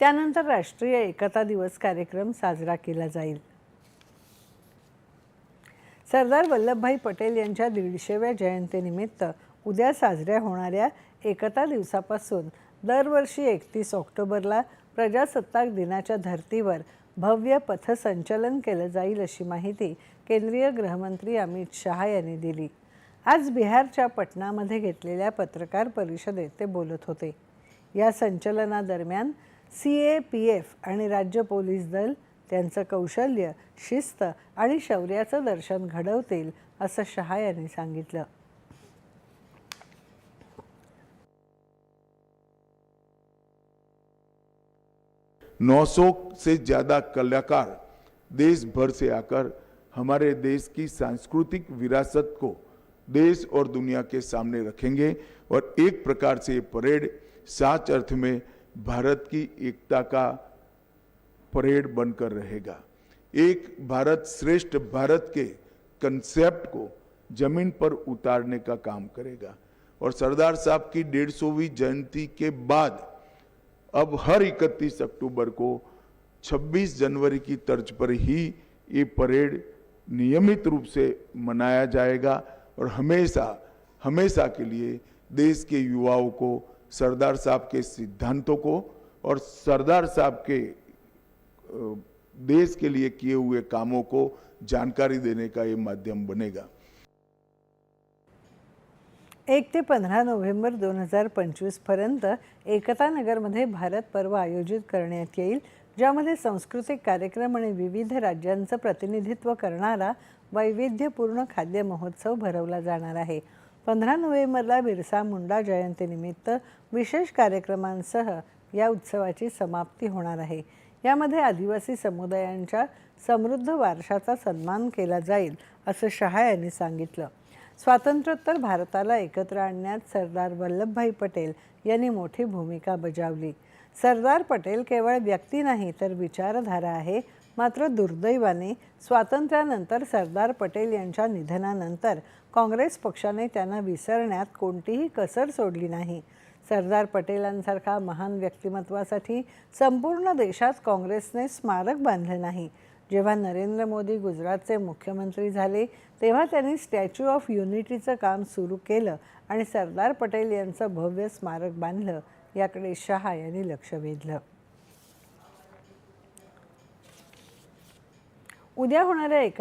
त्यानंतर राष्ट्रीय एकता दिवस कार्यक्रम साजरा केला जाईल. सरदार वल्लभभाई पटेल यांच्या दीडशेव्या जयंतीनिमित्त उद्या साजऱ्या होणाऱ्या एकता दिवसापासून दरवर्षी एकतीस ऑक्टोबरला प्रजासत्ताक दिनाच्या धर्तीवर भव्य पथसंचलन केलं जाईल अशी माहिती केंद्रीय गृहमंत्री अमित शहा यांनी दिली. आज बिहारच्या पटनामध्ये घेतलेल्या पत्रकार परिषदेत ते बोलत होते. या संचलनादरम्यान सी ए पी एफ आणि राज्य पोलीस दल त्यांचं कौशल्य शिस्त आणि शौर्याचं दर्शन घडवतील असं शहा यांनी सांगितलं. नौ सौ से ज्यादा कलाकार देश भर से आकर हमारे देश की सांस्कृतिक विरासत को देश और दुनिया के सामने रखेंगे और एक प्रकार से ये परेड साच अर्थ में भारत की एकता का परेड बनकर रहेगा। एक भारत श्रेष्ठ भारत के कंसेप्ट को ज़मीन पर उतारने का काम करेगा। और सरदार साहब की डेढ़ सौवीं जयंती के बाद अब हर 31 अक्टूबर को 26 जनवरी की तर्ज पर ही ये परेड नियमित रूप से मनाया जाएगा। और हमेशा हमेशा के लिए देश के युवाओं को सरदार साहब के सिद्धांतों को और सरदार साहब के देश के लिए किए हुए कामों को जानकारी देने का ये माध्यम बनेगा। एक ते पंधरा नोव्हेंबर दोन हजार पंचवीसपर्यंत एकता नगरमध्ये भारत पर्व आयोजित करण्यात येईल ज्यामध्ये सांस्कृतिक कार्यक्रम आणि विविध राज्यांचं प्रतिनिधित्व करणारा वैविध्यपूर्ण खाद्य महोत्सव भरवला जाणार आहे. पंधरा नोव्हेंबरला बिरसा मुंडा जयंतीनिमित्त विशेष कार्यक्रमांसह या उत्सवाची समाप्ती होणार आहे. यामध्ये आदिवासी समुदायांच्या समृद्ध वारशाचा सन्मान केला जाईल असं शहा यांनी सांगितलं. स्वातंत्र्योत्तर भारताला एकत्र आणण्यात सरदार वल्लभभाई पटेल यांनी मोठी भूमिका बजावली. सरदार पटेल केवळ व्यक्ती नाही तर विचारधारा आहे मात्र दुर्दैवाने स्वातंत्र्यानंतर सरदार पटेल यांच्या निधनानंतर काँग्रेस पक्षाने त्यांना विसरण्यात कोणतीही कसर सोडली नाही. सरदार पटेलांसारखा महान व्यक्तिमत्वासाठी संपूर्ण देशात काँग्रेसने स्मारक बांधलं नाही. जेव्हा नरेंद्र मोदी गुजरातचे मुख्यमंत्री झाले तेव्हा त्यांनी स्टॅच्यू ऑफ युनिटीचं काम सुरू केलं आणि सरदार पटेल यांचं भव्य स्मारक बांधलं याकडे शहा यांनी लक्ष वेधलं. उद्या होणाऱ्या एकत्र